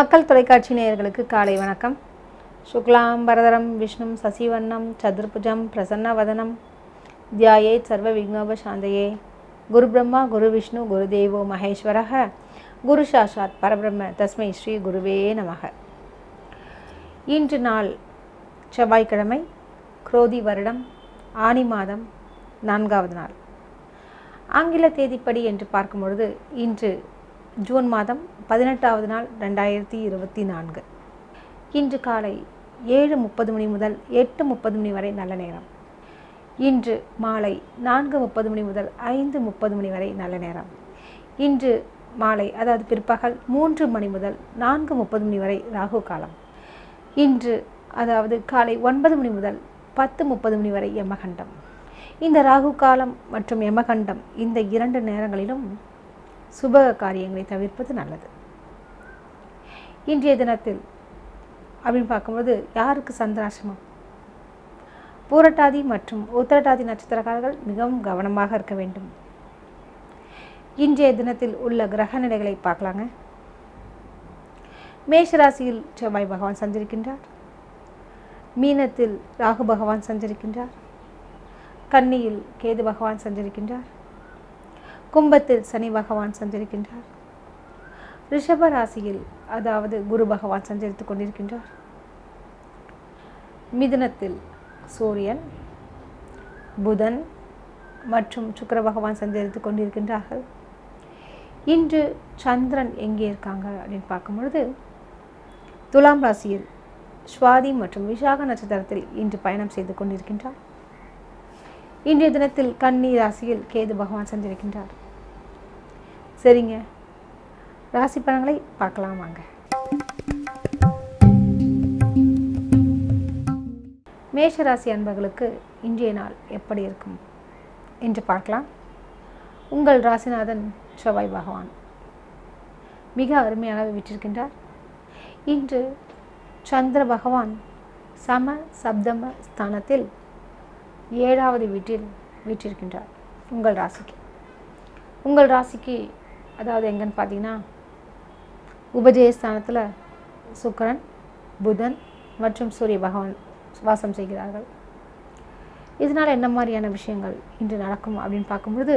மக்கள் தொலைக்காட்சி நேயர்களுக்கு காலை வணக்கம். சுக்லாம் பரதரம் விஷ்ணும் சசிவண்ணம் சதுர்புஜம் பிரசன்ன வதனம் தியாயே சர்வ விக்னோப சாந்தையே. குரு பிரம்மா குரு விஷ்ணு குரு தேவோ மகேஸ்வரக. குரு சாஷாத் பரபிரம்ம. தஸ்மை ஸ்ரீ குருவே நமக. இன்று நாள் செவ்வாய்க்கிழமை குரோதி வருடம் ஆனி மாதம் நான்காவது நாள். ஆங்கில தேதிப்படி என்று பார்க்கும் பொழுது இன்று ஜூன் மாதம் பதினெட்டாவது நாள் ரெண்டாயிரத்தி இருபத்தி நான்கு. இன்று காலை ஏழு முப்பது மணி முதல் எட்டு முப்பது மணி வரை நல்ல நேரம். இன்று மாலை நான்கு முப்பது மணி முதல் ஐந்து முப்பது மணி வரை நல்ல நேரம். இன்று மாலை அதாவது பிற்பகல் மூன்று மணி முதல் நான்கு முப்பது மணி வரை ராகு காலம். இன்று அதாவது காலை ஒன்பது மணி முதல் பத்து முப்பது மணி வரை யமகண்டம். இந்த ராகு காலம் மற்றும் யமகண்டம் இந்த இரண்டு நேரங்களிலும் சுப காரியங்களை தவிர்ப்பது நல்லது. இன்றைய தினத்தில் அப்படின்னு பார்க்கும்போது யாருக்கு சந்திராசிரமம்? பூரட்டாதி மற்றும் உத்திரட்டாதி நட்சத்திரக்காரர்கள் மிகவும் கவனமாக இருக்க வேண்டும். இன்றைய தினத்தில் உள்ள கிரக நிலைகளை பார்க்கலாங்க. மேஷராசியில் செவ்வாய் பகவான் சஞ்சரிக்கின்றார். மீனத்தில் ராகு பகவான் சஞ்சரிக்கின்றார். கன்னியில் கேது பகவான் சஞ்சரிக்கின்றார். கும்பத்தில் சனி பகவான் சஞ்சரிக்கின்றார். ரிஷப ராசியில் அதாவது குரு பகவான் சஞ்சரித்துக் கொண்டிருக்கின்றார். மிதனத்தில் சூரியன் புதன் மற்றும் சுக்கர பகவான் சஞ்சரித்துக் கொண்டிருக்கின்றார்கள். இன்று சந்திரன் எங்கே இருக்காங்க அப்படின்னு பார்க்கும் பொழுது துலாம் ராசியில் சுவாதி மற்றும் விசாக நட்சத்திரத்தில் இன்று பயணம் செய்து கொண்டிருக்கின்றார். இன்றைய தினத்தில் கன்னி ராசியில் கேது பகவான் சஞ்சரிக்கின்றார். சரிங்க. ராசி பலன்களை பார்க்கலாம் வாங்க. மேஷ ராசி அன்பர்களுக்கு இன்றைய நாள் எப்படி இருக்கும் என்று பார்க்கலாம். உங்கள் ராசிநாதன் செவ்வாய் பகவான். மிக அருமையாக விட்டிருக்கின்றார் இன்று சந்திர பகவான் சம சப்தம ஸ்தானத்தில் ஏழாவது வீட்டில் வீற்றிருக்கின்றார் உங்கள் ராசிக்கு. உங்கள் ராசிக்கு அதாவது எங்கன்னு பார்த்தீங்கன்னா உபஜயஸ்தானத்தில் சுக்கரன் புதன் மற்றும் சூரிய பகவான் வாசம் செய்கிறார்கள். இதனால் என்ன மாதிரியான விஷயங்கள் இன்று நடக்கும் அப்படின்னு பார்க்கும்பொழுது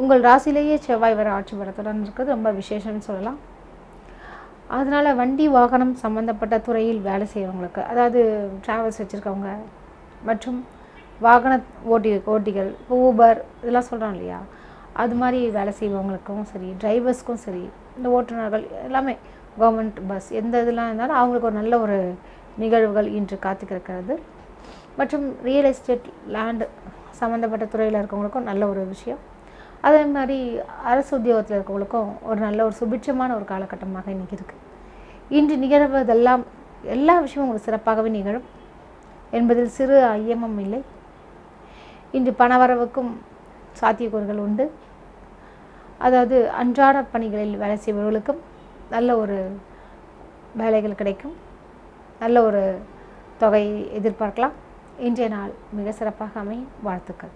உங்கள் ராசியிலேயே செவ்வாய் வர ஆட்சி வரத்துடன் இருக்கிறது. ரொம்ப விசேஷம்னு சொல்லலாம். அதனால் வண்டி வாகனம் சம்மந்தப்பட்ட துறையில் வேலை செய்கிறவங்களுக்கு அதாவது ட்ராவல்ஸ் வச்சுருக்கவங்க மற்றும் வாகன ஓட்டி ஓட்டிகள் இப்போ ஊபர் இதெல்லாம் சொல்கிறோம் இல்லையா? அது மாதிரி வேலை செய்பவங்களுக்கும் சரி டிரைவர்ஸ்க்கும் சரி இந்த ஓட்டுநர்கள் எல்லாமே கவர்மெண்ட் பஸ் எந்த இதெல்லாம் இருந்தாலும் அவங்களுக்கு ஒரு நல்ல ஒரு நிகழ்வுகள் இன்று காத்துக்கிருக்கிறது மற்றும் ரியல் எஸ்டேட் லேண்டு சம்மந்தப்பட்ட துறையில் இருக்கவங்களுக்கும் நல்ல ஒரு விஷயம். அதே மாதிரி அரசு உத்தியோகத்தில் இருக்கவங்களுக்கும் ஒரு நல்ல ஒரு சுபிட்சமான ஒரு காலகட்டமாக இன்றைக்கி இருக்குது இன்று நிகழ்வதெல்லாம் எல்லா விஷயமும் உங்களுக்கு சிறப்பாகவே நிகழும். என்பதில் சிறு ஐயமும் இல்லை. இன்று பணவரவுக்கும் சாத்தியக்கூறுகள் உண்டு. அதாவது அன்றாட பணிகளில் வேலை செய்பவர்களுக்கும் நல்ல ஒரு வேலைகள் கிடைக்கும். நல்ல ஒரு தொகை எதிர்பார்க்கலாம். இன்றைய நாள் மிக சிறப்பாக அமையும். வாழ்த்துக்கள்.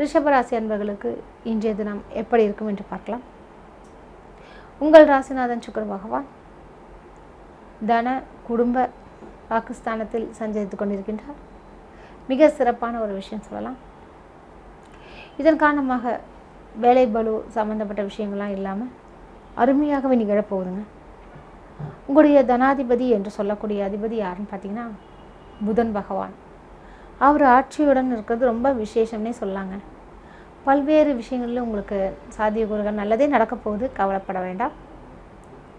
ரிஷபராசி அன்பர்களுக்கு இன்றைய தினம் எப்படி இருக்கும் என்று பார்க்கலாம். உங்கள் ராசிநாதன் சுக்கர பகவான் தன குடும்ப பாகிஸ்தானத்தில் சஞ்சரித்து கொண்டிருக்கின்றார். மிக சிறப்பான ஒரு விஷயம் சொல்லலாம். இதன் காரணமாக வேலை பலு சம்மந்தப்பட்ட விஷயங்கள்லாம் இல்லாமல் அருமையாகவே நிகழப்போகுதுங்க உங்களுடைய தனாதிபதி என்று சொல்லக்கூடிய அதிபதி யாருன்னு பார்த்தீங்கன்னா புதன் பகவான். அவர் ஆட்சியுடன் இருக்கிறது ரொம்ப விசேஷம்னே சொல்லாங்க. பல்வேறு விஷயங்களில் உங்களுக்கு சாத்தியக்கூறுகள் நல்லதே நடக்க போகுது கவலைப்பட வேண்டாம்.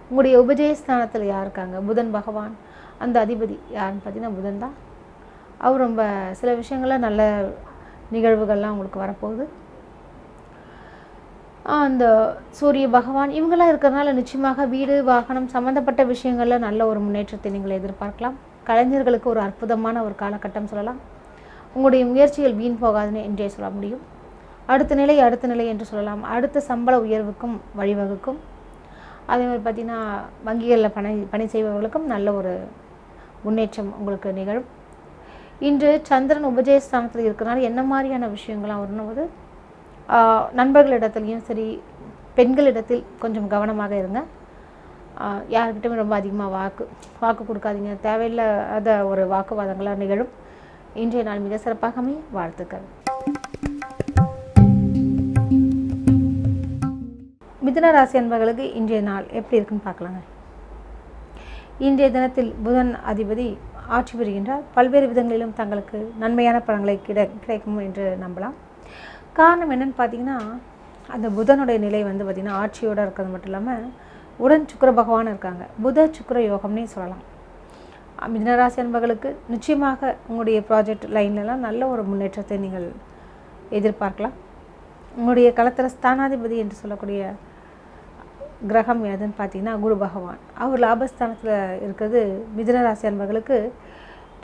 உங்களுடைய உபஜயஸ்தானத்தில் யார் இருக்காங்க? புதன் பகவான். அந்த அதிபதி யாருன்னு பார்த்தீங்கன்னா புதன் தான். அவர் ரொம்ப சில விஷயங்களில் நல்ல நிகழ்வுகள்லாம் உங்களுக்கு வரப்போகுது. அந்த சூரிய பகவான் இவங்கெல்லாம் இருக்கிறதுனால நிச்சயமாக வீடு வாகனம் சம்மந்தப்பட்ட விஷயங்களில் நல்ல ஒரு முன்னேற்றத்தை நீங்கள் எதிர்பார்க்கலாம். கலைஞர்களுக்கு ஒரு அற்புதமான ஒரு காலகட்டம் சொல்லலாம். உங்களுடைய முயற்சிகள் வீண் போகாதுன்னு என்றே சொல்ல முடியும். அடுத்த நிலை அடுத்த நிலை என்று சொல்லலாம். அடுத்த சம்பள உயர்வுக்கும் வழிவகுக்கும். அதே மாதிரி பார்த்திங்கன்னா வங்கிகளில் பணி பணி செய்பவர்களுக்கும் நல்ல ஒரு முன்னேற்றம் உங்களுக்கு நிகழும். இன்று சந்திரன் உபஜயஸ்தானத்தில் இருக்கிறனால என்ன மாதிரியான விஷயங்கள்லாம் வரணும் போது நண்பர்களிடத்துலையும் சரி பெண்களிடத்தில் கொஞ்சம் கவனமாக இருங்க. ஆஹ் ரொம்ப அதிகமாக வாக்கு வாக்கு கொடுக்காதீங்க. தேவையில்லாத ஒரு வாக்குவாதங்களாக நிகழும். இன்றைய நாள் மிக சிறப்பாக அமைய வாழ்த்துக்கள். மிதுன ராசி அன்பர்களுக்கு இன்றைய நாள் எப்படி இருக்குன்னு பார்க்கலாங்க. இன்றைய தினத்தில் புதன் அதிபதி ஆட்சி புரிகின்றார். பல்வேறு விதங்களிலும் தங்களுக்கு நன்மையான பலன்களை கிடை கிடைக்கும் என்று நம்பலாம். காரணம் என்னென்னு பார்த்தீங்கன்னா அந்த புதனுடைய நிலை வந்து பார்த்திங்கன்னா ஆட்சியோடு இருக்கிறது மட்டும் இல்லாமல் உடன் சுக்கர பகவான் இருக்காங்க. புத சுக்கர யோகம்னே சொல்லலாம். மிதனராசி அன்பர்களுக்கு நிச்சயமாக உங்களுடைய ப்ராஜெக்ட் லைன்லலாம் நல்ல ஒரு முன்னேற்றத்தை நீங்கள் எதிர்பார்க்கலாம். உங்களுடைய களத்திர ஸ்தானாதிபதி என்று சொல்லக்கூடிய கிரகம் எதுன்னு பார்த்தீங்கன்னா குரு பகவான். அவர் லாபஸ்தானத்தில் இருக்கிறது மிதுன ராசி அன்பர்களுக்கு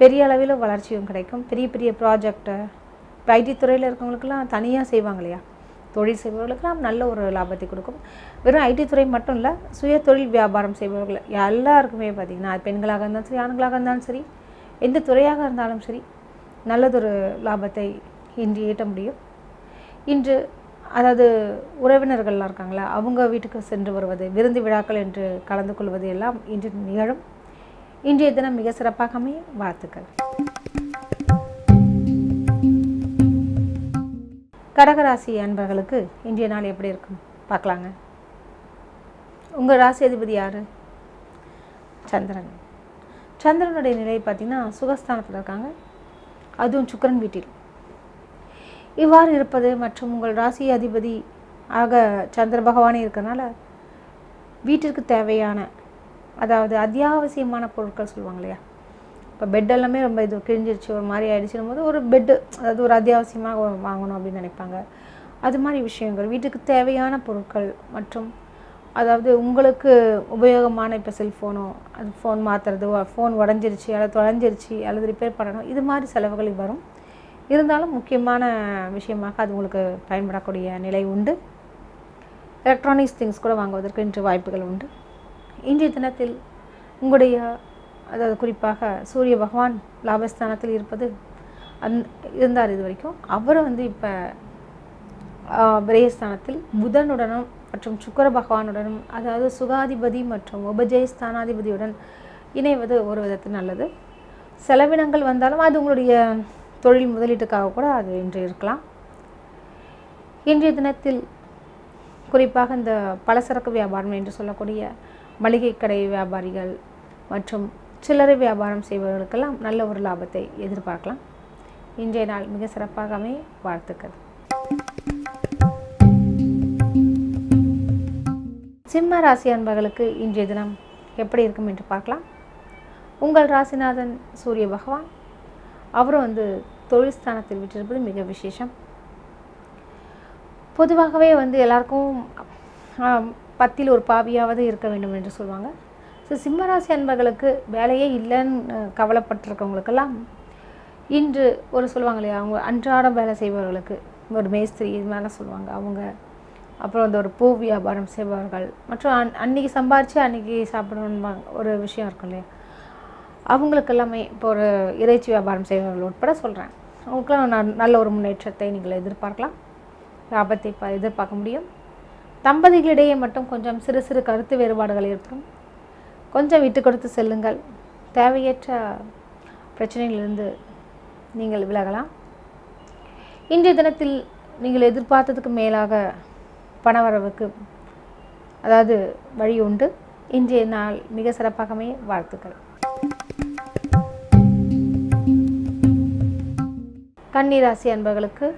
பெரிய அளவில் வளர்ச்சியும் கிடைக்கும். பெரிய பெரிய ப்ராஜெக்டை ஐடி துறையில் இருக்கவங்களுக்கெல்லாம் தனியாக செய்வாங்க இல்லையா? தொழில் செய்பவர்களுக்கெல்லாம் நல்ல ஒரு லாபத்தை கொடுக்கும். வெறும் ஐடி துறை மட்டும் இல்லை சுய தொழில் வியாபாரம் செய்பவர்கள் எல்லாருக்குமே பார்த்திங்கன்னா அது பெண்களாக இருந்தாலும் சரி ஆண்களாக இருந்தாலும் சரி எந்த துறையாக இருந்தாலும் சரி நல்லதொரு லாபத்தை இன்று ஈட்ட முடியும். இன்று அதாவது உறவினர்கள்லாம் இருக்காங்களா அவங்க வீட்டுக்கு சென்று வருவது விருந்து விழாக்கள் என்று கலந்து கொள்வது எல்லாம் இன்று நிகழும். இன்றைய தினம் மிக சிறப்பாக அமைய வாழ்த்துக்கள். கடகராசி அன்பர்களுக்கு இன்றைய நாள் எப்படி இருக்கும்? பார்க்கலாங்க. உங்கள் ராசி அதிபதி யார்? சந்திரன். சந்திரனுடைய நிலை பார்த்திங்கன்னா சுகஸ்தானத்தில் இருக்காங்க. அதுவும் சுக்கரன் வீட்டில். இவ்வாறு இருப்பது மற்றும் உங்கள் ராசி அதிபதி ஆக சந்திர பகவானே இருக்கிறனால வீட்டிற்கு தேவையான அதாவது அத்தியாவசியமான பொருட்கள் சொல்லுவாங்க இல்லையா? இப்போ பெட் எல்லாமே ரொம்ப இது கிழிஞ்சிருச்சு ஒரு மாதிரி ஆயிடுச்சுன்னும் போது ஒரு பெட்டு அதாவது ஒரு அத்தியாவசியமாக வாங்கணும் அப்படின்னு நினைப்பாங்க. அது மாதிரி விஷயங்கள் வீட்டுக்கு தேவையான பொருட்கள் மற்றும் அதாவது உங்களுக்கு உபயோகமான இப்போ செல்ஃபோனோ அது ஃபோன் மாற்றுறது ஃபோன் உடஞ்சிருச்சு அல்லது தொலைஞ்சிருச்சு அல்லது ரிப்பேர் பண்ணணும் இது மாதிரி செலவுகள் வரும். இருந்தாலும் முக்கியமான விஷயமாக அது உங்களுக்கு பயன்படக்கூடிய நிலை உண்டு. எலக்ட்ரானிக்ஸ் திங்ஸ் கூட வாங்குவதற்கு இன்று வாய்ப்புகள் உண்டு. இன்றைய தினத்தில் உங்களுடைய அதாவது குறிப்பாக சூரிய பகவான் லாபஸ்தானத்தில் இருப்பது அந் இருந்தார் இது வரைக்கும் அவர் வந்து இப்போ விரயஸ்தானத்தில் புதனுடனும் மற்றும் சுக்கர பகவானுடனும் அதாவது சுகாதிபதி மற்றும் உபஜயஸ்தானாதிபதியுடன் இணைவது ஒரு விதத்தில் நல்லது. செலவினங்கள் வந்தாலும் அது உங்களுடைய தொழில் முதலீட்டுக்காக கூட அது இன்று இருக்கலாம். இன்றைய தினத்தில் குறிப்பாக இந்த பலசரக்கு வியாபாரம் என்று சொல்லக்கூடிய மளிகை கடை வியாபாரிகள் மற்றும் சில்லறை வியாபாரம் செய்பவர்களுக்கெல்லாம் நல்ல ஒரு லாபத்தை எதிர்பார்க்கலாம். இன்றைய நாள் மிக சிறப்பாக அமைய வாழ்த்துக்கள். சிம்ம ராசி அன்பர்களுக்கு இன்றைய தினம் எப்படி இருக்கும் என்று பார்க்கலாம். உங்கள் ராசிநாதன் சூரிய பகவான் அவரும் வந்து தொழில் ஸ்தானத்தில் விட்டிருப்பது மிக விசேஷம். பொதுவாகவே வந்து எல்லாருக்கும் பத்தில் ஒரு பாவியாவது இருக்க வேண்டும் என்று சொல்லுவாங்க ஸோ சிம்மராசி அன்பர்களுக்கு வேலையே இல்லைன்னு கவலைப்பட்டிருக்கவங்களுக்கெல்லாம் இன்று ஒரு சொல்லுவாங்க இல்லையா அவங்க அன்றாடம் வேலை செய்பவர்களுக்கு ஒரு மேஸ்திரி இது மாதிரிலாம் சொல்லுவாங்க. அவங்க அப்புறம் வந்து ஒரு பூ வியாபாரம் செய்பவர்கள் மற்றும் அன் அன்றைக்கி சம்பாரித்து அன்றைக்கி சாப்பிடணும்பாங்க ஒரு விஷயம் இருக்கும் இல்லையா. அவங்களுக்கு எல்லாமே இப்போ ஒரு இறைச்சி வியாபாரம் செய்பவர்கள் உட்பட சொல்கிறேன் அவங்களுக்குலாம் ந- நல்ல ஒரு முன்னேற்றத்தை நீங்கள் எதிர்பார்க்கலாம். லாபத்தை ப எதிர்பார்க்க முடியும். தம்பதிகளிடையே மட்டும் கொஞ்சம் சிறு சிறு கருத்து வேறுபாடுகள் ஏற்படும். கொஞ்சம் விட்டு கொடுத்து செல்லுங்கள். தேவையற்ற பிரச்சனையிலிருந்து நீங்கள் விலகலாம். இன்றைய தினத்தில் நீங்கள் எதிர்பார்த்ததுக்கு மேலாக பணவரவுக்கு அதாவது வழி உண்டு. இன்றைய நாள் மிக சிறப்பாகவே வாழ்த்துக்கள். கன்னிராசி அன்பர்களுக்கு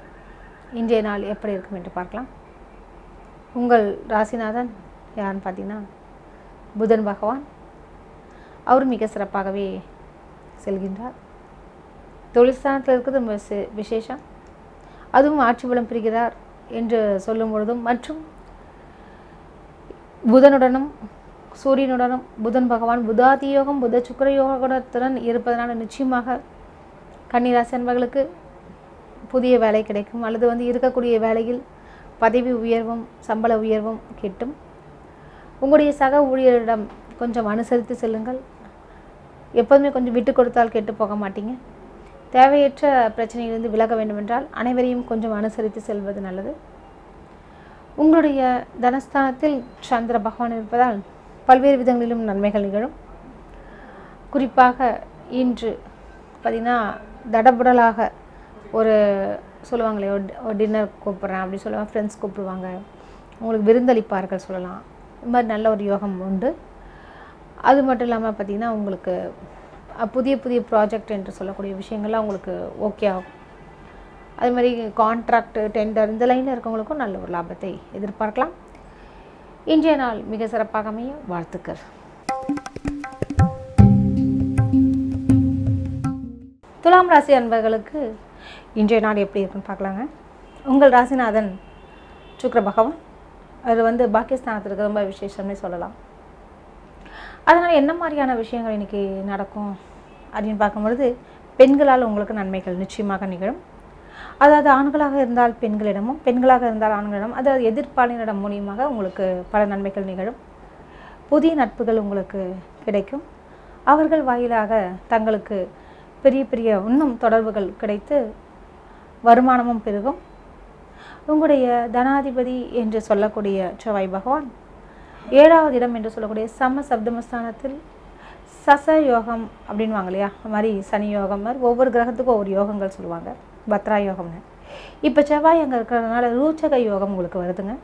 இன்றைய நாள் எப்படி இருக்கும் என்று பார்க்கலாம். உங்கள் ராசிநாதன் யாருன்னு பார்த்தீங்கன்னா புதன் பகவான். அவர் மிக சிறப்பாகவே செல்கின்றார். தொழிற்ஸ்தானத்தில் இருக்கிறது விசே- விசேஷம். அதுவும் ஆட்சி பலம் பிரிகிறார் என்று சொல்லும் பொழுதும் மற்றும் புதனுடனும் சூரியனுடனும் புதன் பகவான் புதாதி யோகம் புத சுக்கர யோகத்துடன் இருப்பதனால் நிச்சயமாக கன்னிராசி அன்பர்களுக்கு புதிய வேலை கிடைக்கும் அல்லது வந்து இருக்கக்கூடிய வேலையில் பதவி உயர்வும் சம்பள உயர்வும் கிட்டும். உங்களுடைய சக ஊழியரிடம் கொஞ்சம் அனுசரித்து செல்லுங்கள். எப்போதுமே கொஞ்சம் விட்டு கொடுத்தால் கெட்டு போக மாட்டீங்க. தேவையற்ற பிரச்சனையிலிருந்து விலக வேண்டுமென்றால் அனைவரையும் கொஞ்சம் அனுசரித்து செல்வது நல்லது. உங்களுடைய தனஸ்தானத்தில் சந்திர பகவான் இருப்பதால் பல்வேறு விதங்களிலும் நன்மைகள் நிகழும். குறிப்பாக இன்று பார்த்திங்கன்னா தடபுடலாக ஒரு சொல்லுவாங்களே ஒரு டின்னர் கூப்பிட்றேன் அப்படி சொல்லுவாங்க ஃப்ரெண்ட்ஸ் கூப்பிடுவாங்க. உங்களுக்கு விருந்தளிப்பார்கள் சொல்லலாம். இது மாதிரி நல்ல ஒரு யோகம் உண்டு. அது மட்டும் இல்லாமல் பார்த்திங்கன்னா உங்களுக்கு புதிய புதிய ப்ராஜெக்ட் என்று சொல்லக்கூடிய விஷயங்கள்லாம் உங்களுக்கு ஓகே ஆகும். அது மாதிரி கான்ட்ராக்ட் டெண்டர் இந்த லைனில் இருக்கவங்களுக்கும் நல்ல ஒரு லாபத்தை எதிர்பார்க்கலாம். இன்றைய நாள் மிக சிறப்பாக அமைய வாழ்த்துக்கள். துலாம் ராசி அன்பர்களுக்கு இன்றைய நாள் எப்படி இருக்குன்னு பார்க்கலாங்க. உங்கள் ராசிநாதன் சுக்கர பகவான் அது வந்து பாகிஸ்தானத்திற்கு ரொம்ப விசேஷம்னு சொல்லலாம். அதனால் என்ன மாதிரியான விஷயங்கள் இன்றைக்கி நடக்கும் அப்படின்னு பார்க்கும்பொழுது பெண்களால் உங்களுக்கு நன்மைகள் நிச்சயமாக நிகழும். அதாவது ஆண்களாக இருந்தால் பெண்களிடமும் பெண்களாக இருந்தால் ஆண்களிடம் அதாவது எதிர்ப்பாளினிடம் மூலியமாக உங்களுக்கு பல நன்மைகள் நிகழும். புதிய நட்புகள் உங்களுக்கு கிடைக்கும். அவர்கள் வாயிலாக தங்களுக்கு பெரிய பெரிய இன்னும் தொடர்புகள் கிடைத்து வருமானமும் பெருகும். உங்களுடைய தனாதிபதி என்று சொல்லக்கூடிய செவ்வாய் பகவான் ஏழாவது இடம் என்று சொல்லக்கூடிய சம சப்தமஸ்தானத்தில் சச யோகம் அப்படின்வாங்க இல்லையா? அது மாதிரி சனி யோகம் மாதிரி ஒவ்வொரு கிரகத்துக்கும் ஒவ்வொரு யோகங்கள் சொல்லுவாங்க. பத்ரா யோகம்னு. இப்போ செவ்வாய் அங்கே இருக்கிறதுனால ரூச்சக யோகம் உங்களுக்கு வருதுங்க.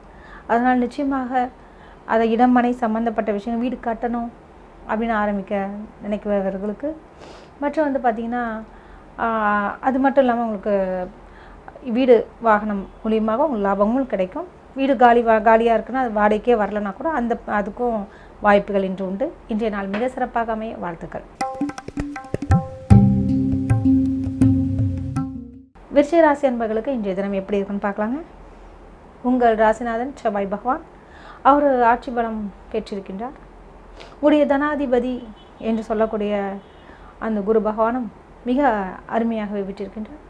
அதனால் நிச்சயமாக அதை இடமனை சம்மந்தப்பட்ட விஷயம் வீடு கட்டணும் அப்படின்னு ஆரம்பிக்க நினைக்கிறவர்களுக்கு. மற்றும் வந்து பார்த்திங்கன்னா அது மட்டும் இல்லாமல் உங்களுக்கு வீடு வாகனம் மூலியமாக உங்களுக்கு லாபமும் கிடைக்கும். வீடு காலி வா காலியாக இருக்குன்னா அது வாடகைக்கே வரலனா கூட அந்த அதுக்கும் வாய்ப்புகள் இன்று உண்டு. இன்றைய நாள் மிக சிறப்பாக அமைய வாழ்த்துக்கள். விருச்சிக ராசி அன்பர்களுக்கு இன்றைய தினம் எப்படி இருக்குன்னு பார்க்கலாங்க. உங்கள் ராசிநாதன் செவ்வாய் பகவான். அவர் ஆட்சி பலம் பெற்றிருக்கின்றார். உடைய தனாதிபதி என்று சொல்லக்கூடிய அந்த குரு பகவானும் மிக அருமையாகவே விட்டிருக்கின்றார்.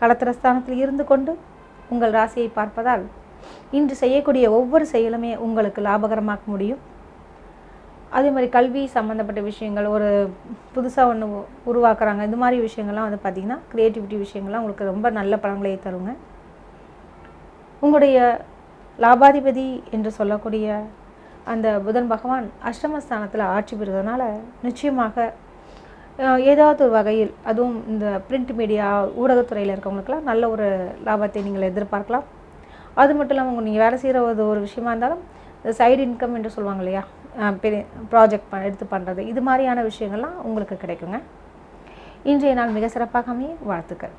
களத்திரஸ்தானத்தில் இருந்து கொண்டு உங்கள் ராசியை பார்ப்பதால் இன்று செய்யக்கூடிய ஒவ்வொரு செயலுமே உங்களுக்கு லாபகரமாக்க முடியும். அதே மாதிரி கல்வி சம்மந்தப்பட்ட விஷயங்கள் ஒரு புதுசாக ஒன்று உருவாக்குறாங்க. இது மாதிரி விஷயங்கள்லாம் வந்து பார்த்திங்கன்னா க்ரியேட்டிவிட்டி விஷயங்கள்லாம் உங்களுக்கு ரொம்ப நல்ல பலன்களை தருங்க. உங்களுடைய லாபாதிபதி என்று சொல்லக்கூடிய அந்த புதன் பகவான் அஷ்டமஸ்தானத்தில் ஆட்சி பெறுவதனால நிச்சயமாக ஏதாவது ஒரு வகையில் அதுவும் இந்த பிரிண்ட் மீடியா ஊடகத்துறையில் இருக்கவங்களுக்குலாம் நல்ல ஒரு லாபத்தை நீங்கள் எதிர்பார்க்கலாம். அது மட்டும் இல்லாமல் நீங்கள் வேலை செய்கிற ஒரு ஒரு விஷயமா இருந்தாலும் இந்த சைடு இன்கம் என்று சொல்லுவாங்க இல்லையா? பெரிய ப்ராஜெக்ட் எடுத்து பண்ணுறது இது மாதிரியான விஷயங்கள்லாம் உங்களுக்கு கிடைக்குங்க. இன்றைய நாள் மிக சிறப்பாக அமைய வாழ்த்துக்கள்.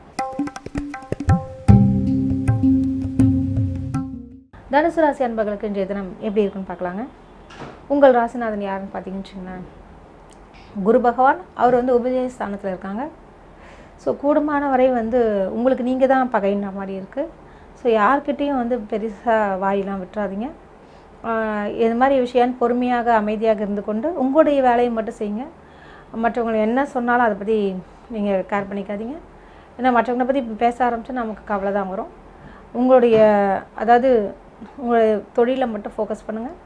தனுசு ராசி அன்பர்களுக்கு இன்றைய தினம் எப்படி இருக்குன்னு பார்க்கலாங்க. உங்கள் ராசிநாதன் யாருன்னு பார்த்தீங்கன்னு வச்சுங்களேன் குரு பகவான் அவர் வந்து உபதேச ஸ்தானத்தில் இருக்காங்க. ஸோ கூடுமான வரை வந்து உங்களுக்கு நீங்கள் தான் பகைன்ற மாதிரி இருக்குது ஸோ யார்கிட்டேயும் வந்து பெருசாக வாயெல்லாம் விட்டுறாதீங்க. இது மாதிரி விஷயம் பொறுமையாக அமைதியாக இருந்து கொண்டு உங்களுடைய வேலையை மட்டும் செய்யுங்க. மற்றவங்களை என்ன சொன்னாலும் அதை பற்றி நீங்கள் கேர் பண்ணிக்காதீங்க. ஏன்னா மற்றவங்களை பற்றி பேச ஆரம்பித்தா நமக்கு கவலை தான் வரும். உங்களுடைய அதாவது உங்களுடைய தொழிலை மட்டும் ஃபோக்கஸ் பண்ணுங்கள்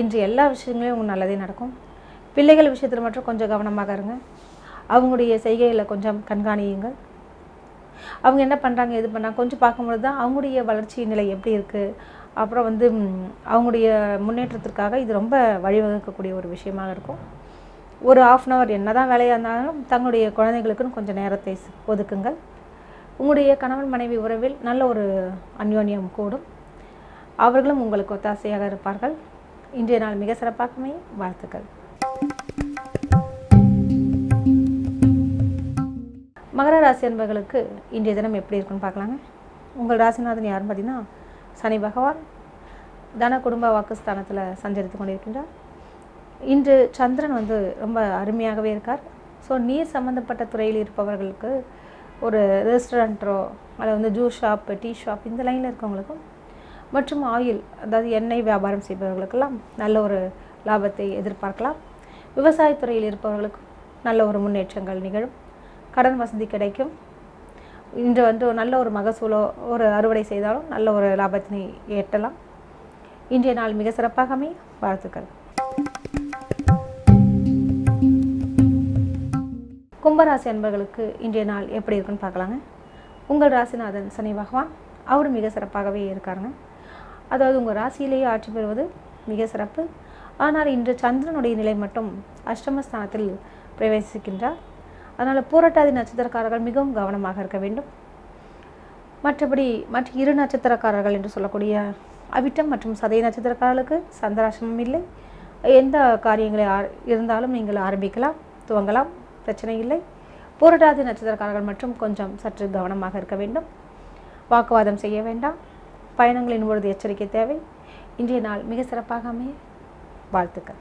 இன்று எல்லா விஷயங்களையும் உங்களுக்கு நல்லதே நடக்கும். பிள்ளைகள் விஷயத்தில் மட்டும் கொஞ்சம் கவனமாக இருங்க. அவங்களுடைய செய்கைகளை கொஞ்சம் கண்காணியுங்கள். அவங்க என்ன பண்ணுறாங்க இது பண்ணாங்க கொஞ்சம் பார்க்கும்பொழுது தான் அவங்களுடைய வளர்ச்சி நிலை எப்படி இருக்குது அப்புறம் வந்து அவங்களுடைய முன்னேற்றத்திற்காக இது ரொம்ப வழிவகுக்கக்கூடிய ஒரு விஷயமாக இருக்கும். ஒரு ஆஃப் அன் அவர் என்ன தான் வேலையாக இருந்தாலும் தங்களுடைய குழந்தைகளுக்குன்னு கொஞ்சம் நேரத்தை ஒதுக்குங்கள். உங்களுடைய கணவன் மனைவி உறவில் நல்ல ஒரு அந்யோன்யம் கூடும். அவர்களும் உங்களுக்கு ஒத்தாசையாக இருப்பார்கள். இன்றைய நாள் மிக சிறப்பாகமே வாழ்த்துக்கள். மகர ராசி அன்பர்களுக்கு இன்றைய தினம் எப்படி இருக்குன்னு பார்க்கலாங்க. உங்கள் ராசிநாதன் யாருன்னு பார்த்தீங்கன்னா சனி பகவான் தன குடும்ப வாக்குஸ்தானத்தில் சஞ்சரித்து கொண்டிருக்கின்றார். இன்று சந்திரன் வந்து ரொம்ப அருமையாகவே இருக்கார். ஸோ நீர் சம்மந்தப்பட்ட துறையில் இருப்பவர்களுக்கு ஒரு ரெஸ்டாரண்ட்டோ அல்லது வந்து ஜூஸ் ஷாப்பு டீ ஷாப் இந்த லைனில் இருக்கவங்களுக்கும் மற்றும் ஆயில் அதாவது எண்ணெய் வியாபாரம் செய்பவர்களுக்கெல்லாம் நல்ல ஒரு லாபத்தை எதிர்பார்க்கலாம். விவசாயத்துறையில் இருப்பவர்களுக்கும் நல்ல ஒரு முன்னேற்றங்கள் நிகழும். கடன் வசதி கிடைக்கும். இன்று வந்து ஒரு நல்ல ஒரு மகசூலோ ஒரு அறுவடை செய்தாலும் நல்ல ஒரு லாபத்தினை எட்டலாம் இன்றைய நாள் மிக சிறப்பாக அமைய வாழ்த்துக்கள். கும்பராசி அன்பர்களுக்கு இன்றைய நாள் எப்படி இருக்குன்னு பார்க்கலாங்க. உங்கள் ராசிநாதன் சனி பகவான் அவர் மிக சிறப்பாகவே இருக்காருங்க. அதாவது உங்கள் ராசியிலேயே ஆட்சி பெறுவது மிக சிறப்பு. ஆனால் இன்று சந்திரனுடைய நிலை மட்டும் அஷ்டமஸ்தானத்தில் பிரவேசிக்கின்றார். அதனால் பூரட்டாதி நட்சத்திரக்காரர்கள் மிகவும் கவனமாக இருக்க வேண்டும். மற்றபடி மற்ற இரு நட்சத்திரக்காரர்கள் என்று சொல்லக்கூடிய அவிட்டம் மற்றும் சதய நட்சத்திரக்காரர்களுக்கு சந்திராசிரமம் இல்லை. எந்த காரியங்களை ஆர் இருந்தாலும் நீங்கள் ஆரம்பிக்கலாம் துவங்கலாம் பிரச்சனை இல்லை. பூரட்டாதி நட்சத்திரக்காரர்கள் மட்டும் கொஞ்சம் சற்று கவனமாக இருக்க வேண்டும். வாக்குவாதம் செய்ய வேண்டாம். பயணங்களின் பொழுது எச்சரிக்கை தேவை. இன்றைய நாள் மிக சிறப்பாக அமைய வாழ்த்துக்கள்.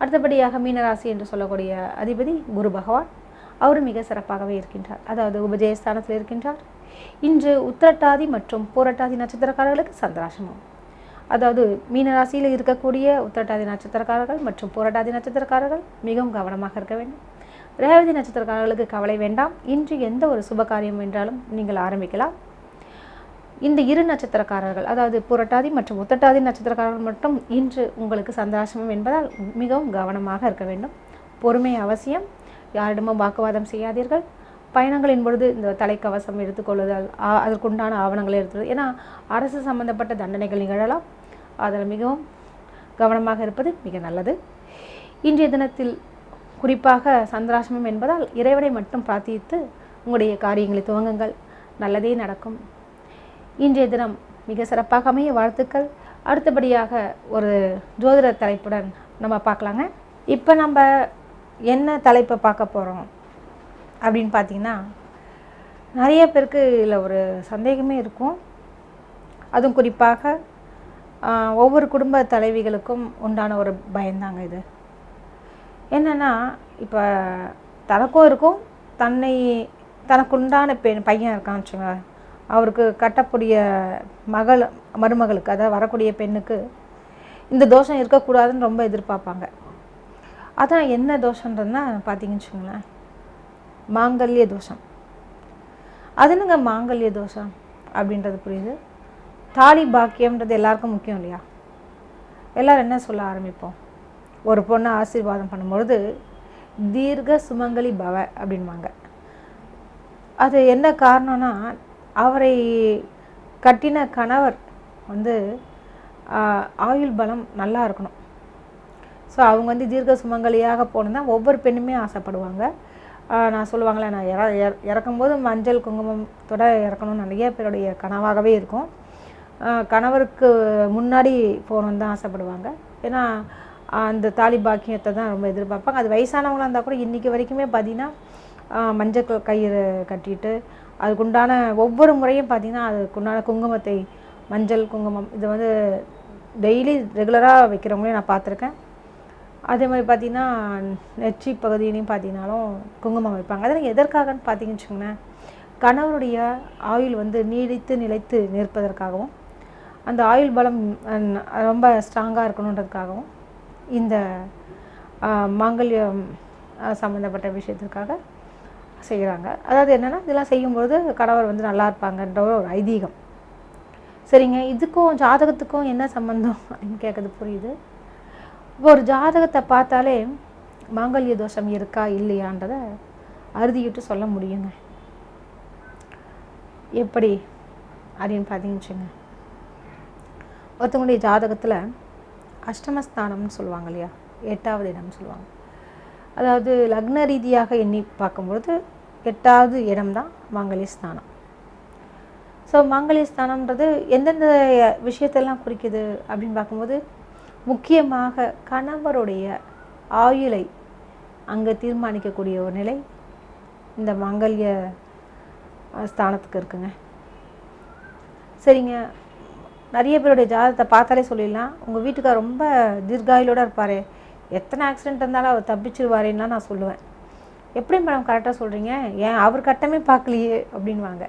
அடுத்தபடியாக மீனராசி என்று சொல்லக்கூடிய அதிபதி குரு பகவான் அவர் மிக சிறப்பாகவே இருக்கின்றார். அதாவது உபஜயஸ்தானத்தில் இருக்கின்றார். இன்று உத்திரட்டாதி மற்றும் பூரட்டாதி நட்சத்திரக்காரர்களுக்கு சந்திராசமம் அதாவது மீனராசியில் இருக்கக்கூடிய உத்திரட்டாதி நட்சத்திரக்காரர்கள் மற்றும் பூரட்டாதி நட்சத்திரக்காரர்கள் மிகவும் கவனமாக இருக்க வேண்டும். ரேவதி நட்சத்திரக்காரர்களுக்கு கவலை வேண்டாம். இன்று எந்த ஒரு சுப காரியம் என்றாலும் நீங்கள் ஆரம்பிக்கலாம். இந்த இரு நட்சத்திரக்காரர்கள் அதாவது புரட்டாதி மற்றும் உத்தட்டாதி நட்சத்திரக்காரர்கள் மட்டும் இன்று உங்களுக்கு சந்தாசமம் என்பதால் மிகவும் கவனமாக இருக்க வேண்டும். பொறுமை அவசியம். யாரிடமும் வாக்குவாதம் செய்யாதீர்கள். பயணங்களின் பொழுது இந்த தலைக்கவசம் எடுத்துக்கொள்ளுதல் அதற்குண்டான ஆவணங்களை எடுத்துள்ளது ஏன்னா அரசு சம்பந்தப்பட்ட தண்டனைகள் நிகழலாம். அதில் மிகவும் கவனமாக இருப்பது மிக நல்லது. இன்றைய தினத்தில் குறிப்பாக சந்திராசிரமம் என்பதால் இறைவனை மட்டும் பிரார்த்தித்து உங்களுடைய காரியங்களை துவங்குங்கள். நல்லதே நடக்கும். இன்றைய தினம் மிக சிறப்பாக அமைய வாழ்த்துக்கள். அடுத்தபடியாக ஒரு ஜோதிட தலைப்புடன் நம்ம பார்க்கலாங்க. இப்போ நம்ம என்ன தலைப்பை பார்க்க போகிறோம் அப்படின்னு பார்த்தீங்கன்னா நிறைய பேருக்கு இதில் ஒரு சந்தேகமே இருக்கும். அதுவும் குறிப்பாக ஒவ்வொரு குடும்ப தலைவிகளுக்கும் உண்டான ஒரு பயந்தாங்க இது. என்னென்னா இப்போ தனக்கும் இருக்கும் தன்னை தனக்குண்டான பெண் பையன் இருக்கான்னு வச்சுங்க அவருக்கு கட்டக்கூடிய மகள் மருமகளுக்கு அதாவது வரக்கூடிய பெண்ணுக்கு இந்த தோஷம் இருக்கக்கூடாதுன்னு ரொம்ப எதிர்பார்ப்பாங்க. அதான் என்ன தோஷன்றதுனா பார்த்தீங்கன்னு வச்சுங்களேன் மாங்கல்ய தோஷம். அது என்னங்க மாங்கல்ய தோஷம் அப்படின்றது புரியுது? தாலி பாக்கியம்ன்றது எல்லாருக்கும் முக்கியம் இல்லையா? எல்லோரும் என்ன சொல்ல ஆரம்பிப்போம்? ஒரு பொண்ணை ஆசீர்வாதம் பண்ணும்பொழுது தீர்க்க சுமங்கலி பவ அப்படின்வாங்க அது என்ன காரணம்னா அவரை கட்டின கணவர் வந்து ஆயுள் பலம் நல்லா இருக்கணும். ஸோ அவங்க வந்து தீர்க்க சுமங்கலியாக போகணுன்னா ஒவ்வொரு பெண்ணுமே ஆசைப்படுவாங்க. நான் சொல்லுவாங்களே நான் இற இற- இறக்கும்போது மஞ்சள் குங்குமத்தோட இறக்கணும்னு நிறைய பேருடைய கனவாகவே இருக்கும். கணவருக்கு முன்னாடி போகணுன்னு தான் ஆசைப்படுவாங்க. ஏன்னா அந்த தாலி பாக்கியத்தை தான் ரொம்ப எதிர்பார்ப்பாங்க. அது வயசானவங்களாக இருந்தால் கூட இன்றைக்கி வரைக்குமே பார்த்தீங்கன்னா மஞ்சள் கயிறு கட்டிட்டு அதுக்குண்டான ஒவ்வொரு முறையும் பார்த்தீங்கன்னா அதுக்குண்டான குங்குமத்தை மஞ்சள் குங்குமம் இது வந்து டெய்லி ரெகுலராக வைக்கிறவங்களையும் நான் பார்த்துருக்கேன். அதே மாதிரி பார்த்திங்கன்னா நெற்றி பகுதியிலையும் பார்த்தீங்கனாலும் குங்குமம் வைப்பாங்க. அதெல்லாம் எதற்காகன்னு பார்த்தீங்கன்னு வச்சுக்கோங்களேன் கணவருடைய ஆயுள் வந்து நீடித்து நிலைத்து நிற்பதற்காகவும் அந்த ஆயுள் பலம் ரொம்ப ஸ்ட்ராங்காக இருக்கணுன்றதுக்காகவும் இந்த மாங்கல்யம் சம்மந்தப்பட்ட விஷயத்திற்காக செய்கிறாங்க அதாவது என்னென்னா இதெல்லாம் செய்யும்பொழுது கணவர் வந்து நல்லா இருப்பாங்கன்ற ஒரு ஐதீகம். சரிங்க இதுக்கும் ஜாதகத்துக்கும் என்ன சம்மந்தம் அப்படின்னு கேட்குறது புரியுது. இப்போ ஒரு ஜாதகத்தை பார்த்தாலே மாங்கல்ய தோஷம் இருக்கா இல்லையான்றதை அறுதியிட்டு சொல்ல முடியுங்க. எப்படி? அப்படின்னு பார்த்தீங்கன்னு ஒருத்தவங்களுடைய ஜாதகத்தில் அஷ்டமஸ்தானம்னு சொல்லுவாங்க இல்லையா? எட்டாவது இடம்னு சொல்லுவாங்க. அதாவது லக்ன ரீதியாக எண்ணி பார்க்கும்பொழுது எட்டாவது இடம்தான் மாங்கல்ய ஸ்தானம் ஸோ மாங்கல்ய ஸ்தானம்ன்றது எந்தெந்த விஷயத்தெல்லாம் குறிக்குது அப்படின்னு பார்க்கும்போது முக்கியமாக கணவருடைய ஆயுளை அங்கே தீர்மானிக்கக்கூடிய ஒரு நிலை இந்த மாங்கல்ய ஸ்தானத்துக்கு இருக்குங்க. சரிங்க. நிறைய பேருடைய ஜாதகத்தை பார்த்தாலே சொல்லிடலாம். உங்கள் வீட்டுக்கார் ரொம்ப தீர்காயுளோட இருப்பார். எத்தனை ஆக்சிடென்ட் இருந்தாலும் அவர் தப்பிச்சிருவாருன்னா நான் சொல்லுவேன். எப்படி மேடம் கரெக்டாக சொல்கிறீங்க ஏன் அவர் கட்டமே பார்க்கலையே அப்படின்வாங்க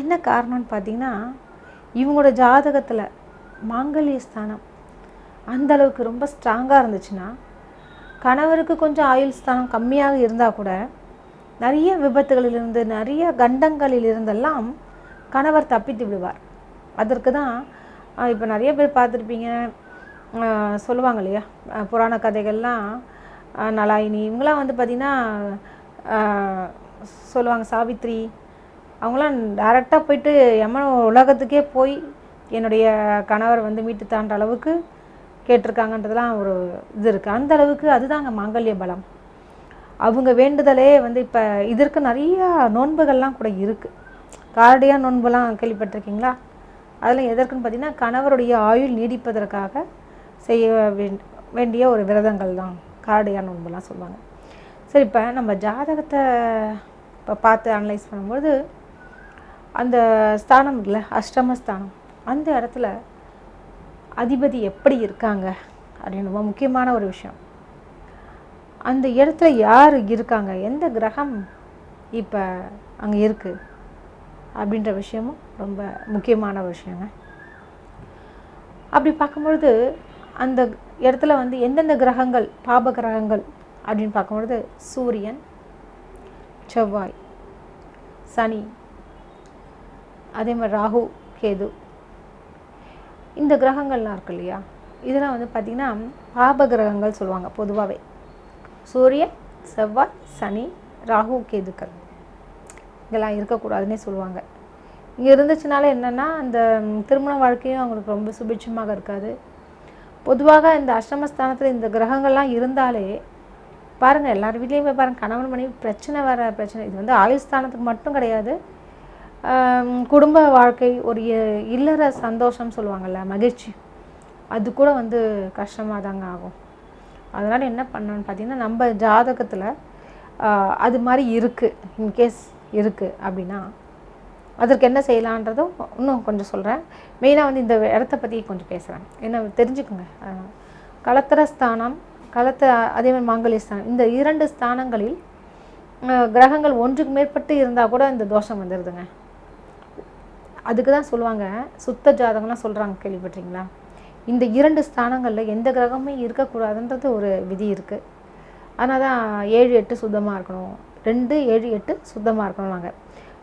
என்ன காரணம்னு பார்த்தீங்கன்னா இவங்களோட ஜாதகத்தில் மாங்கல்ய ஸ்தானம் அந்த அளவுக்கு ரொம்ப ஸ்ட்ராங்காக இருந்துச்சுன்னா கணவருக்கு கொஞ்சம் ஆயுள் ஸ்தானம் கம்மியாக இருந்தால் கூட நிறைய விபத்துகளிலிருந்து நிறைய கண்டங்களில் இருந்தெல்லாம் கணவர் தப்பித்து விடுவார். அதற்கு தான் இப்போ நிறைய பேர் பார்த்துருப்பீங்க சொல்லுவாங்க இல்லையா? புராண கதைகள்லாம் நலாயினி இவங்களாம் வந்து பார்த்திங்கன்னா சொல்லுவாங்க சாவித்ரி. அவங்களாம் டேரெக்டாக போயிட்டு எம்மன் உலகத்துக்கே போய் என்னுடைய கணவர் வந்து மீட்டு தாண்ட அளவுக்கு கேட்டிருக்காங்கன்றதுலாம் ஒரு இது இருக்குது அந்த அளவுக்கு அதுதாங்க மாங்கல்ய பலம். அவங்க வேண்டுதலே வந்து இப்போ இதற்கு நிறையா நோன்புகள்லாம் கூட இருக்குது காரடியாக நோன்புலாம் கேள்விப்பட்டிருக்கீங்களா? அதில் எதற்குன்னு பார்த்தீங்கன்னா கணவருடைய ஆயுள் நீடிப்பதற்காக செய்ய வேண் வேண்டிய ஒரு விரதங்கள் தான். காரடியா நோன்புலாம் சொல்லுவாங்க. சரி இப்போ நம்ம ஜாதகத்தை இப்போ பார்த்து அனலைஸ் பண்ணும்போது அந்த ஸ்தானம் இருக்குல்ல அஷ்டமஸ்தானம் அந்த இடத்துல அதிபதி எப்படி இருக்காங்க அப்படின்னு ரொம்ப முக்கியமான ஒரு விஷயம். அந்த இடத்துல யார் இருக்காங்க? எந்த கிரகம் இப்போ அங்கே இருக்குது அப்படின்ற விஷயமும் ரொம்ப முக்கியமான விஷயங்க. அப்படி பார்க்கும்பொழுது அந்த இடத்துல வந்து எந்தெந்த கிரகங்கள் பாப கிரகங்கள் அப்படின்னு பார்க்கும்பொழுது சூரியன் செவ்வாய் சனி அதே மாதிரி ராகு கேது. இந்த கிரகங்கள்லாம் இருக்கு இல்லையா? இதெல்லாம் வந்து பார்த்திங்கன்னா பாப கிரகங்கள் சொல்லுவாங்க பொதுவாகவே சூரியன் செவ்வாய் சனி ராகு கேதுக்கள். இதெல்லாம் இருக்கக்கூடாதுன்னே சொல்லுவாங்க. இங்கே இருந்துச்சுனால என்னென்னா அந்த திருமண வாழ்க்கையும் அவங்களுக்கு ரொம்ப சுபிட்சமாக இருக்காது. பொதுவாக இந்த அஷ்டமஸ்தானத்தில் இந்த கிரகங்கள்லாம் இருந்தாலே பாருங்கள் எல்லார் வீட்லேயுமே பாருங்கள் கணவன் மனைவி பிரச்சனை வர பிரச்சனை. இது வந்து ஆயுஸ்தானத்துக்கு மட்டும் கிடையாது. குடும்ப வாழ்க்கை ஒரு இல்லற சந்தோஷம் சொல்லுவாங்கள்ல மகிழ்ச்சி. அது கூட வந்து கஷ்டமாக தாங்க ஆகும். அதனால் என்ன பண்ணணும்னு பார்த்தீங்கன்னா நம்ம ஜாதகத்தில் அது மாதிரி இருக்குது இன்கேஸ் இருக்குது அப்படின்னா அதற்கு என்ன செய்யலான்றதும் இன்னும் கொஞ்சம் சொல்கிறேன் மெயினாக வந்து இந்த இடத்த பற்றி கொஞ்சம் பேசுகிறேன் என்ன தெரிஞ்சுக்கோங்க. அஹ், கலத்திர ஸ்தானம் கலத்த அதே மாதிரி மாங்கல்ய ஸ்தானம். இந்த இரண்டு ஸ்தானங்களில் கிரகங்கள் ஒன்றுக்கு மேற்பட்டு இருந்தால் கூட இந்த தோஷம் வந்துடுதுங்க அதுக்கு தான் சொல்லுவாங்க. சுத்த ஜாதகம்லாம் சொல்கிறாங்க கேள்விப்பட்டீங்களா இந்த இரண்டு ஸ்தானங்களில் எந்த கிரகமே இருக்கக்கூடாதுன்றது ஒரு விதி இருக்குது அதனால் தான் ஏழு எட்டு சுத்தமாக இருக்கணும். ரெண்டு ஏழு எட்டு சுத்தமாக இருக்கணும் நாங்கள்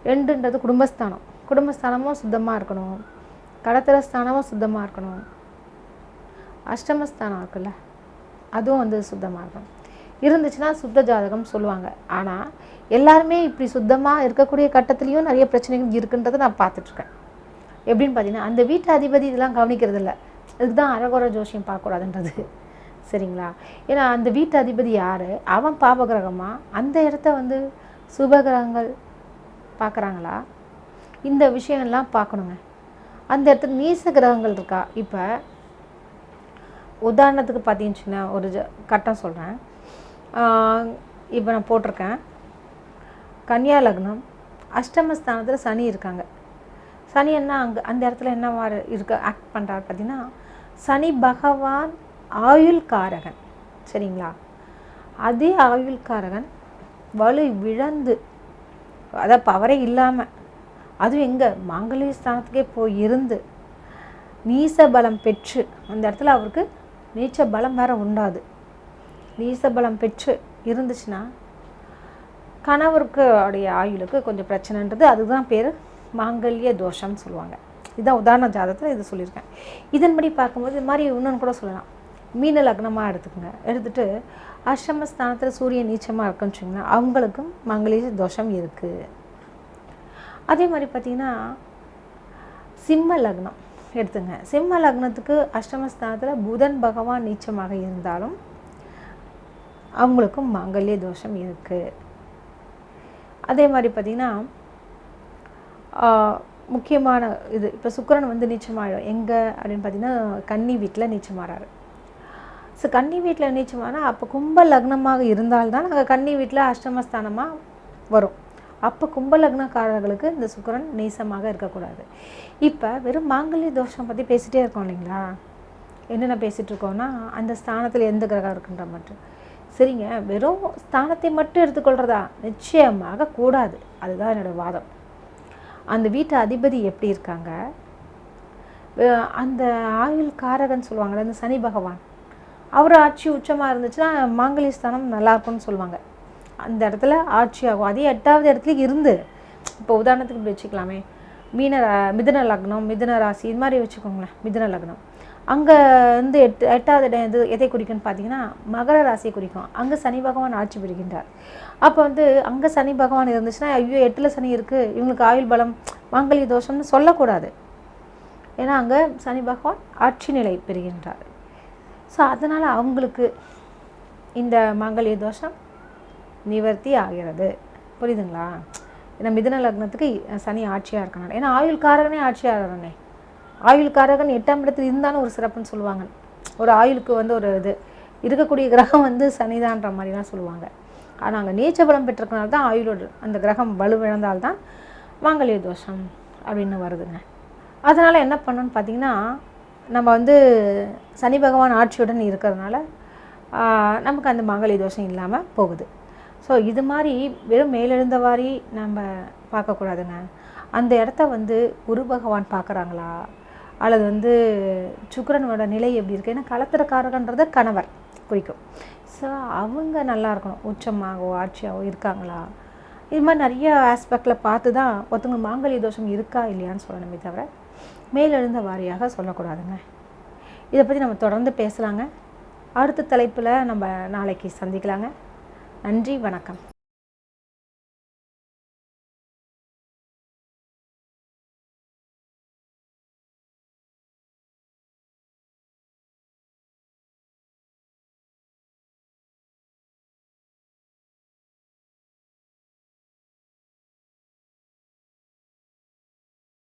ரெண்டுன்றது குடும்பஸ்தானம். குடும்பஸ்தானமும் சுத்தமாக இருக்கணும். கடத்திர ஸ்தானமும் சுத்தமாக இருக்கணும். அஷ்டமஸ்தானம் இருக்குல்ல அதுவும் வந்து சுத்தமாக இருக்கணும். இருந்துச்சுன்னா சுத்த ஜாதகம் சொல்லுவாங்க. ஆனால் எல்லாருமே இப்படி சுத்தமாக இருக்கக்கூடிய கட்டத்துலேயும் நிறைய பிரச்சனைகள் இருக்குன்றதை நான் பார்த்துட்ருக்கேன். எப்படின்னு பார்த்தீங்கன்னா அந்த வீட்டு அதிபதி இதெல்லாம் கவனிக்கிறது இல்லை இதுக்கு தான் அரகுர ஜோஷியம் பார்க்கக்கூடாதுன்றது. சரிங்களா? ஏன்னா அந்த வீட்டு அதிபதி யார்? அவன் பாபகிரகமாக அந்த இடத்த வந்து சுபகிரகங்கள் பார்க்குறாங்களா? இந்த விஷயம்லாம் பார்க்கணுங்க. அந்த இடத்துல நீச கிரகங்கள் இருக்கா? இப்போ உதாரணத்துக்கு பார்த்தீங்கன்னா ஒரு ஜ கட்டம் சொல்கிறேன் இப்போ நான் போட்டிருக்கேன். கன்னியா லக்னம் அஷ்டமஸ்தானத்தில் சனி இருக்காங்க. சனி என்ன அங்கே அந்த இடத்துல என்ன மாதிரி இருக்க ஆக்ட் பண்ணுறாரு பார்த்தீங்கன்னா சனி பகவான் ஆயுள் காரகன். சரிங்களா? அதே ஆயுள் காரகன் வலு விழந்து அதான் பவரே இல்லாமல் அதுவும் எங்கே? மாங்கல்ய ஸ்தானத்துக்கே போய் இருந்து நீச பலம் பெற்று அந்த இடத்துல அவருக்கு நீச்ச பலம் வேற உண்டாது. நீச பலம் பெற்று இருந்துச்சுன்னா கணவருக்கு உடைய ஆயுளுக்கு கொஞ்சம் பிரச்சனைன்றது அதுதான் பேர் மாங்கல்ய தோஷம்னு சொல்லுவாங்க. இதுதான் உதாரண ஜாதகத்தில் இது சொல்லியிருக்கேன். இதன்படி பார்க்கும்போது இது மாதிரி இன்னொன்று கூட சொல்லலாம். மீன லக்னமாக எடுத்துக்கோங்க. எடுத்துட்டு அஷ்டமஸ்தானத்தில் சூரியன் நீச்சமாக இருக்குன்னு வச்சுக்கோங்களேன் அவங்களுக்கும் மாங்கல்ய தோஷம் இருக்குது அதே மாதிரி பார்த்திங்கன்னா சிம்ம லக்னம் எடுத்துங்க. சிம்ம லக்னத்துக்கு அஷ்டமஸ்தானத்தில் புதன் பகவான் நீச்சமாக இருந்தாலும் அவங்களுக்கும் மாங்கல்ய தோஷம் இருக்குது அதே மாதிரி பார்த்திங்கன்னா முக்கியமான இது இப்போ சுக்கிரன் வந்து நீச்சமாகிடும் எங்கே அப்படின்னு பார்த்தீங்கன்னா கன்னி வீட்டில் நீச்சமாறாரு. ஸோ கன்னி வீட்டில் நீச்சமானா அப்போ கும்ப லக்னமாக இருந்தால்தான் நாங்கள் கன்னி வீட்டில் அஷ்டமஸ்தானமாக வரும். அப்போ கும்ப லக்னக்காரர்களுக்கு இந்த சுக்கிரன் நீசமாக இருக்கக்கூடாது. இப்போ வெறும் மாங்கல்ய தோஷம் பற்றி பேசிகிட்டே இருக்கோம் இல்லைங்களா? என்னென்ன பேசிகிட்டு இருக்கோம்னா அந்த ஸ்தானத்தில் எந்த கிரகம் இருக்குன்ற மட்டும். சரிங்க வெறும் ஸ்தானத்தை மட்டும் எடுத்துக்கொள்கிறதா நிச்சயமாக கூடாது. அதுதான் என்னோடய வாதம். அந்த வீட்டு அதிபதி எப்படி இருக்காங்க? அந்த ஆயுள் காரகன் சொல்லுவாங்கள்ல அந்த சனி பகவான். அவர் ஆட்சி உச்சமாக இருந்துச்சுன்னா மாங்கல்ய ஸ்தானம் நல்லாயிருக்கும்னு சொல்லுவாங்க. அந்த இடத்துல ஆட்சி ஆகும். அதே எட்டாவது இடத்துல இருந்து இப்போ உதாரணத்துக்கு இப்படி வச்சுக்கலாமே. மீன ரா- மிதுன லக்னம் மிதுன ராசி இது மாதிரி வச்சுக்கோங்களேன் மிதுன லக்னம். அங்கே வந்து எட்டு எட்டாவது இடம் எது எதை குறிக்கும்னு பார்த்தீங்கன்னா மகர ராசியை குறிக்கும். அங்கே சனி பகவான் ஆட்சி பெறுகின்றார் அப்போ வந்து அங்கே சனி பகவான் இருந்துச்சுன்னா ஐயோ எட்டில் சனி இருக்குது இவங்களுக்கு ஆயுள் பலம் மாங்கல்ய தோஷம்னு சொல்லக்கூடாது. ஏன்னா அங்கே சனி பகவான் ஆட்சி நிலை பெறுகின்றார். ஸோ அதனால் அவங்களுக்கு இந்த மாங்கல்ய தோஷம் நிவர்த்தி ஆகிறது. புரியுதுங்களா? ஏன்னா மிதன லக்னத்துக்கு சனி ஆட்சியாக இருக்கணும் ஏன்னா ஆயுள் காரகனே ஆட்சியாக இருக்கணே ஆயுள் காரகன் எட்டாம் இடத்துல இருந்தாலும் ஒரு சிறப்புன்னு சொல்லுவாங்க. ஒரு ஆயுளுக்கு வந்து ஒரு இது. இருக்கக்கூடிய கிரகம் வந்து சனிதான்ற மாதிரிலாம் சொல்லுவாங்க. ஆனால் அங்கே நீச்ச பலம் பெற்றிருக்கனால தான் ஆயுளோட அந்த கிரகம் வலுவிழந்தால்தான் மாங்கல்ய தோஷம் அப்படின்னு வருதுங்க. அதனால் என்ன பண்ணணும்னு பார்த்தீங்கன்னா நம்ம வந்து சனி பகவான் ஆட்சியுடன் இருக்கிறதுனால நமக்கு அந்த மாங்கல்ய தோஷம் இல்லாமல் போகுது. ஸோ இது மாதிரி வெறும் மேலெழுந்த வாரி நம்ம பார்க்கக்கூடாதுங்க. அந்த இடத்த வந்து குரு பகவான் பார்க்குறாங்களா? அல்லது வந்து சுக்கரனோட நிலை எப்படி இருக்குது ஏன்னா கலத்திரக்காரகன்றது கணவர் குறிக்கும். ஸோ அவங்க நல்லா இருக்கணும். உச்சமாகவோ ஆட்சியாகவோ இருக்காங்களா? இது மாதிரி நிறைய ஆஸ்பெக்டில் பார்த்து தான் ஒருத்தவங்க மாங்கல்ய தோஷம் இருக்கா இல்லையான்னு சொல்லணுமே தவிர மேலெழுந்த வாரியாக சொல்லக்கூடாதுங்க. இதை பற்றி நம்ம தொடர்ந்து பேசலாங்க. அடுத்த தலைப்பில் நம்ம நாளைக்கு சந்திக்கலாங்க. நன்றி வணக்கம்.